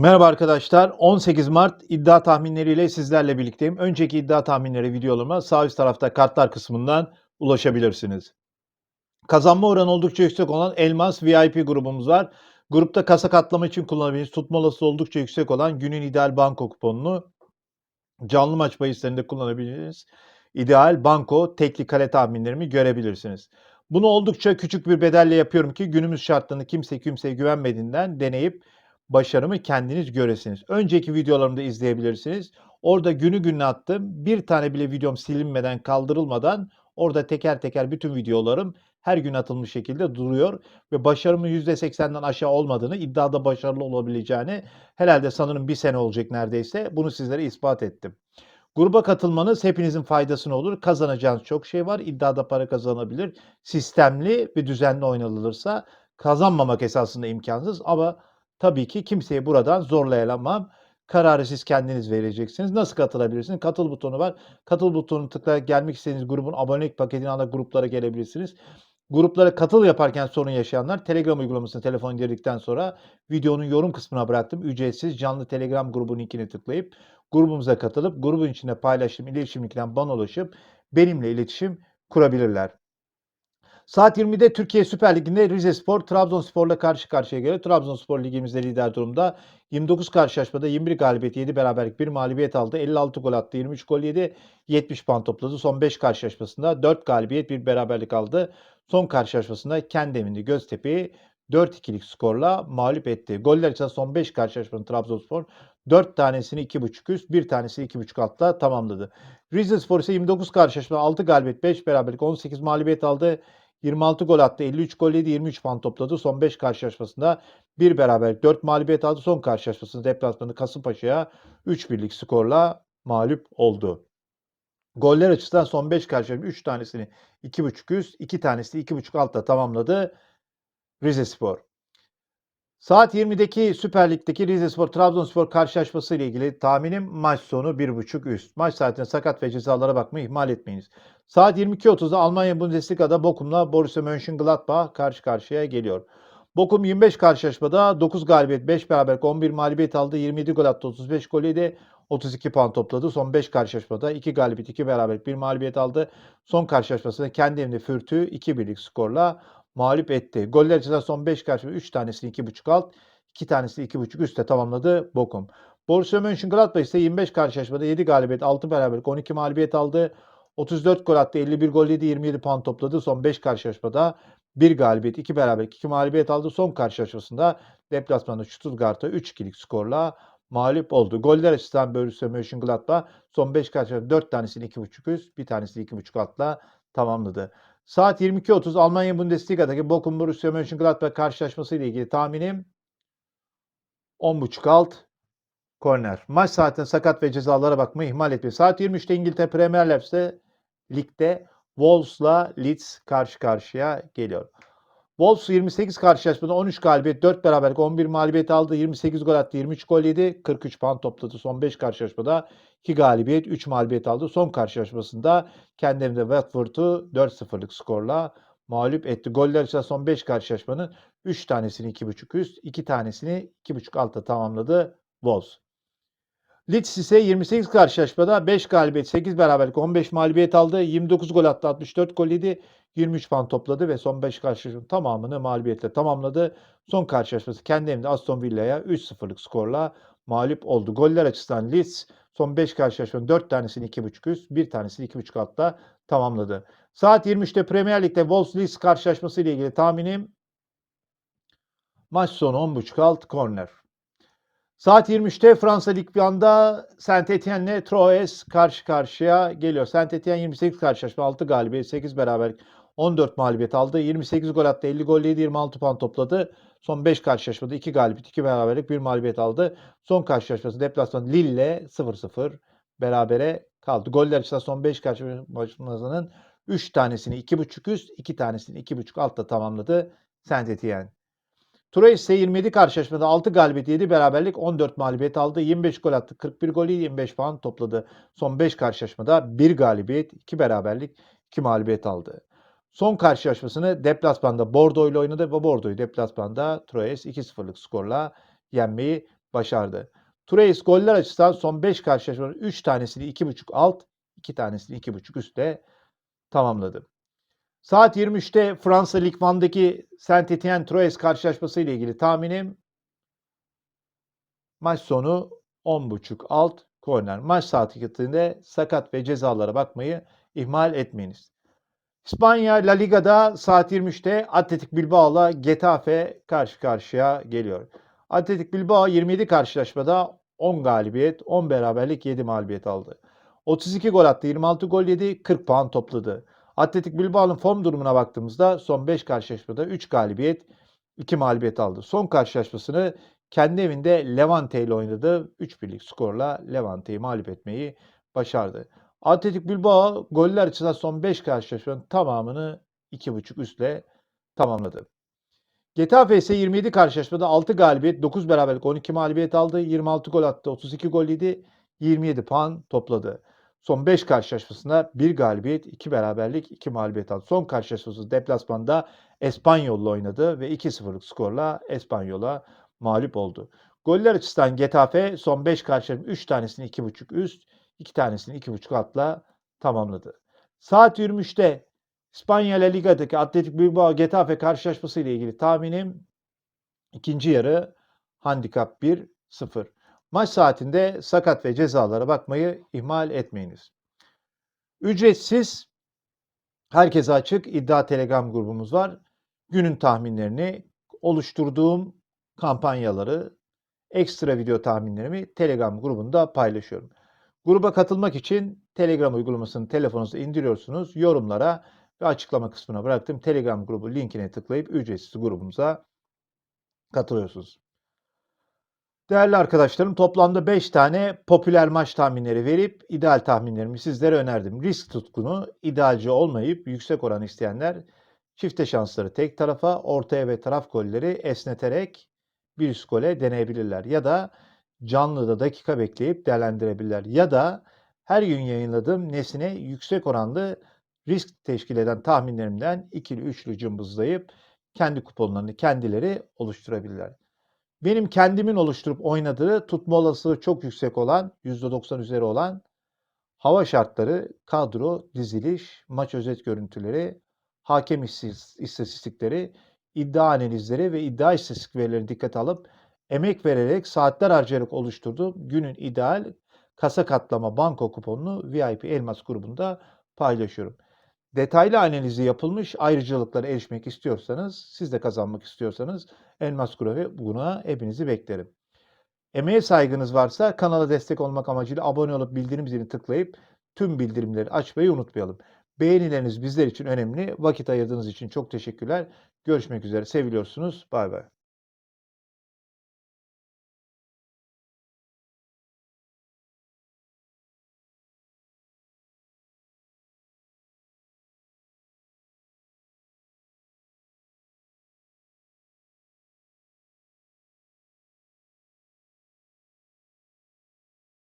Merhaba arkadaşlar. 18 Mart iddia tahminleriyle sizlerle birlikteyim. Önceki iddia tahminleri videolarıma sağ üst tarafta kartlar kısmından ulaşabilirsiniz. Kazanma oranı oldukça yüksek olan Elmas VIP grubumuz var. Grupta kasa katlama için kullanabileceğiniz tutma olasılığı oldukça yüksek olan günün ideal banko kuponunu canlı maç bahislerinde kullanabileceğiniz ideal banko tekli kare tahminlerimi görebilirsiniz. Bunu oldukça küçük bir bedelle yapıyorum ki günümüz şartlarında kimse kimseye güvenmediğinden deneyip başarımı kendiniz göresiniz. Önceki videolarımı da izleyebilirsiniz. Orada günü gününe attım. Bir tane bile videom silinmeden, kaldırılmadan orada teker teker bütün videolarım her gün atılmış şekilde duruyor ve başarımın %80'den aşağı olmadığını, iddiada başarılı olabileceğini herhalde sanırım bir sene olacak neredeyse. Bunu sizlere ispat ettim. Gruba katılmanız hepinizin faydasına olur. Kazanacağınız çok şey var. İddiada para kazanabilir. Sistemli ve düzenli oynanılırsa kazanmamak esasında imkansız ama tabii ki kimseyi buradan zorlayamam. Kararı siz kendiniz vereceksiniz. Nasıl katılabilirsiniz? Katıl butonu var. Katıl butonunu tıklayarak gelmek istediğiniz grubun abonelik paketini alarak gruplara gelebilirsiniz. Gruplara katıl yaparken sorun yaşayanlar Telegram uygulamasını telefon indirdikten sonra videonun yorum kısmına bıraktım. Ücretsiz canlı Telegram grubunun linkini tıklayıp grubumuza katılıp grubun içinde paylaştığım iletişim linkinden bana ulaşıp benimle iletişim kurabilirler. Saat 20'de Türkiye Süper Ligi'nde Rizespor Trabzonspor'la karşı karşıya geliyor. Trabzonspor ligimizde lider durumda. 29 karşılaşmada 21 galibiyet 7 beraberlik 1 mağlubiyet aldı. 56 gol attı. 23 gol yedi. 70 puan topladı. Son 5 karşılaşmasında 4 galibiyet 1 beraberlik aldı. Son karşılaşmasında kendi evinde Göztepe'yi 4-2'lik skorla mağlup etti. Goller için son 5 karşılaşmanın Trabzonspor 4 tanesini 2.5 üst, 1 tanesini 2.5 altta tamamladı. Rizespor ise 29 karşılaşma 6 galibiyet 5 beraberlik 18 mağlubiyet aldı. 26 gol attı. 53 gol yedi. 23 puan topladı. Son 5 karşılaşmasında 1 beraberlik 4 mağlubiyet aldı. Son karşılaşmasında deplasmanı Kasımpaşa'ya 3 birlik skorla mağlup oldu. Goller açısından son 5 karşılaşma 3 tanesini 2.5 üst, 2 tanesini 2.5 altta tamamladı Rizespor. Saat 20'deki Süper Lig'deki Rizespor Trabzonspor karşılaşması ile ilgili tahminim maç sonu 1.5 üst. Maç saatinde sakat ve cezalara bakmayı ihmal etmeyiniz. Saat 22.30'da Almanya Bundesliga'da Bochum'la Borussia Mönchengladbach karşı karşıya geliyor. Bochum 25 karşılaşmada 9 galibiyet, 5 beraberlik, 11 mağlubiyet aldı. 27 gol attı, 35 gol yedi. 32 puan topladı. Son 5 karşılaşmada 2 galibiyet, 2 beraberlik, 1 mağlubiyet aldı. Son karşılaşmasında kendi evinde Fürth'ü 2 birlik skorla mağlup etti. Goller açısından son 5 karşılaşma 3 tanesini 2.5 alt, 2 tanesini 2.5 üstte tamamladı Bochum. Borussia Mönchengladbach ise 25 karşılaşmada 7 galibiyet, 6 beraberlik, 12 mağlubiyet aldı. 34 gol attı, 51 gol yedi, 27 puan topladı. Son 5 karşılaşmada 1 galibiyet, 2 beraberlik, 2 mağlubiyet aldı. Son karşılaşmasında deplasmanda Stuttgart'a 3-2'lik skorla mağlup oldu. Goller açısından Borussia Mönchengladbach son 5 karşılaşmada 4 tanesini 2.5 üst, bir tanesini 2.5 altla tamamladı. Saat 22.30 Almanya Bundesliga'daki Bochum Borussia Mönchengladbach karşılaşması ile ilgili tahminim 10.5 alt korner. Maç saatinde sakat ve cezalara bakmayı ihmal etmeyin. Saat 23'te İngiltere Premier League'de ligde Wolves'la Leeds karşı karşıya geliyor. Wolves 28 karşılaşmada 13 galibiyet, 4 beraberlik, 11 mağlubiyet aldı. 28 gol attı, 23 gol yedi. 43 puan topladı. Son 5 karşılaşmada 2 galibiyet, 3 mağlubiyet aldı. Son karşılaşmasında kendi evinde Watford'u 4-0'lık skorla mağlup etti. Goller açısından son 5 karşılaşmanın 3 tanesini 2.5 üst, 2 tanesini 2.5 altta tamamladı Wolves. Leeds ise 28 karşılaşmada 5 galibiyet, 8 beraberlik, 15 mağlubiyet aldı. 29 gol attı, 64 gol yedi. 23 puan topladı ve son 5 karşılaşmanın tamamını mağlubiyetle tamamladı. Son karşılaşması kendi evinde Aston Villa'ya 3-0'lık skorla mağlup oldu. Goller açısından Leeds son 5 karşılaşmanın 4 tanesini 2.5 üst, 1 tanesini 2.5 altta tamamladı. Saat 23'te Premier Lig'de Wolves Leeds karşılaşması ile ilgili tahminim maç sonu 10.5 alt korner. Saat 23'te Fransa Lig 1'anda Saint Etienne'le Troyes karşı karşıya geliyor. Saint Etienne 28 karşılaşma 6 galibiyet 8 beraberlik 14 mağlubiyet aldı. 28 gol attı 50 gol yedi 26 puan topladı. Son 5 karşılaşmada 2 galibiyet 2 beraberlik 1 mağlubiyet aldı. Son karşılaşması deplasman Lille 0-0 berabere kaldı. Goller açısından son 5 karşılaşmasının 3 tanesini 2.5 üst 2 tanesini 2.5 altta tamamladı Saint Troyes ise 27 karşılaşmada 6 galibiyet 7 beraberlik 14 mağlubiyet aldı. 25 gol attı. 41 golü 25 puan topladı. Son 5 karşılaşmada 1 galibiyet 2 beraberlik 2 mağlubiyet aldı. Son karşılaşmasını deplasmanda Bordeaux ile oynadı ve Bordeaux'u deplasmanda Troyes 2-0'lık skorla yenmeyi başardı. Tureis goller açısından son 5 karşılaşmanın 3 tanesini 2.5 alt, 2 tanesini 2.5 üstte tamamladı. Saat 23'te Fransa Lig 1'daki Saint Etienne Troyes karşılaşması ile ilgili tahminim maç sonu 10.5 alt korner. Maç saati gittiğinde sakat ve cezalara bakmayı ihmal etmeyiniz. İspanya La Liga'da saat 23'te Atletik Bilbao'la Getafe karşı karşıya geliyor. Atletik Bilbao 27 karşılaşmada 10 galibiyet, 10 beraberlik, 7 mağlubiyet aldı. 32 gol attı, 26 gol yedi, 40 puan topladı. Atletik Bilbao'nun form durumuna baktığımızda son 5 karşılaşmada 3 galibiyet, 2 mağlubiyet aldı. Son karşılaşmasını kendi evinde Levante ile oynadı. 3 birlik skorla Levante'yi mağlup etmeyi başardı. Atletik Bilbao goller açısından son 5 karşılaşmanın tamamını 2.5 üstle tamamladı. Getafe ise 27 karşılaşmada 6 galibiyet, 9 beraberlik, 12 mağlubiyet aldı. 26 gol attı, 32 gol yedi, 27 puan topladı. Son 5 karşılaşmasında 1 galibiyet, 2 beraberlik, 2 mağlubiyet aldı. Son karşılaşması deplasmanda Espanyol'la oynadı ve 2-0'lık skorla Espanyol'a mağlup oldu. Goller açısından Getafe son 5 karşılaşma 3 tanesini 2.5 üst, 2 tanesini 2.5 altla tamamladı. Saat 23'te İspanya La Liga'daki Atletik Bilbao Getafe karşılaşması ile ilgili tahminim ikinci yarı handikap 1-0. Maç saatinde sakat ve cezalara bakmayı ihmal etmeyiniz. Ücretsiz, herkese açık iddia telegram grubumuz var. Günün tahminlerini, oluşturduğum kampanyaları, ekstra video tahminlerimi telegram grubunda paylaşıyorum. Gruba katılmak için Telegram uygulamasını telefonunuza indiriyorsunuz. Yorumlara ve açıklama kısmına bıraktığım Telegram grubu linkine tıklayıp ücretsiz grubumuza katılıyorsunuz. Değerli arkadaşlarım toplamda 5 tane popüler maç tahminleri verip ideal tahminlerimi sizlere önerdim. Risk tutkunu, idealci olmayıp yüksek oran isteyenler çifte şansları tek tarafa, ortaya ve taraf golleri esneterek bir üst gole deneyebilirler. Ya da canlıda dakika bekleyip değerlendirebilirler. Ya da her gün yayınladığım nesine yüksek oranlı risk teşkil eden tahminlerimden ikili üçlü cımbızlayıp kendi kuponlarını kendileri oluşturabilirler. Benim kendimin oluşturup oynadığı tutma olasılığı çok yüksek olan, %90 üzeri olan hava şartları, kadro, diziliş, maç özet görüntüleri, hakem istatistikleri, iddia analizleri ve iddia istatistik verilerini dikkate alıp emek vererek saatler harcayarak oluşturduğum günün ideal kasa katlama banko kuponunu VIP Elmas grubunda paylaşıyorum. Detaylı analizi yapılmış ayrıcalıklara erişmek istiyorsanız, siz de kazanmak istiyorsanız Elmas grubu buna hepinizi beklerim. Emeğe saygınız varsa kanala destek olmak amacıyla abone olup bildirim zilini tıklayıp tüm bildirimleri açmayı unutmayalım. Beğenileriniz bizler için önemli. Vakit ayırdığınız için çok teşekkürler. Görüşmek üzere. Seviliyorsunuz. Bay bay.